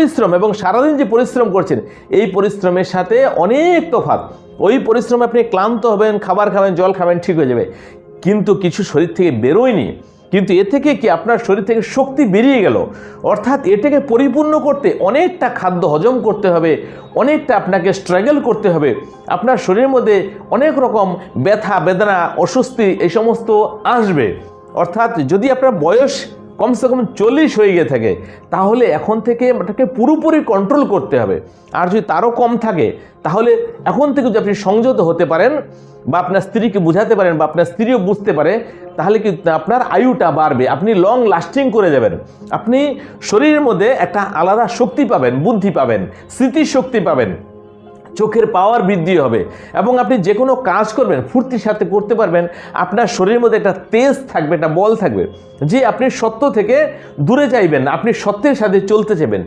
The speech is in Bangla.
পরিশ্রম এবং সারাদিন যে পরিশ্রম করছেন, এই পরিশ্রমের সাথে অনেক তফাৎ। ওই পরিশ্রমে আপনি ক্লান্ত হবেন, খাবার খাবেন, জল খাবেন, ঠিক হয়ে যাবে। কিন্তু কিছু শরীর থেকে বেরোয়নি। কিন্তু এ থেকে কি আপনার শরীর থেকে শক্তি বেরিয়ে গেল? অর্থাৎ এটাকে পরিপূর্ণ করতে অনেকটা খাদ্য হজম করতে হবে, অনেকটা আপনাকে স্ট্রাগল করতে হবে। আপনার শরীরের মধ্যে অনেক রকম ব্যথা, বেদনা, অস্বস্তি, এই সমস্ত আসবে। অর্থাৎ যদি আপনার বয়স কমসে কম চল্লিশ হয়ে গিয়ে থাকে। তাহলে এখন থেকে এটাকে পুরোপুরি কন্ট্রোল করতে হবে। আর যদি তারও কম থাকে, তাহলে এখন থেকে যদি আপনি সংযত হতে পারেন বা আপনার স্ত্রীকে বুঝাতে পারেন বা আপনার স্ত্রীও বুঝতে পারে, তাহলে কি আপনার আয়ুটা বাড়বে। আপনি লং লাস্টিং করে যাবেন। আপনি শরীরের মধ্যে একটা আলাদা শক্তি পাবেন, বুদ্ধি পাবেন, স্মৃতিশক্তি পাবেন। চোখের পাওয়ার বৃদ্ধি হবে এবং আপনি যে কোনো কাজ করবেন, ফুর্তির সাথে করতে পারবেন, আপনার শরীরের মধ্যে একটা তেজ থাকবে, একটা বল থাকবে, যে আপনি সত্য থেকে দূরে যাইবেন আপনি সত্যের সাথে চলতে চাইবেন।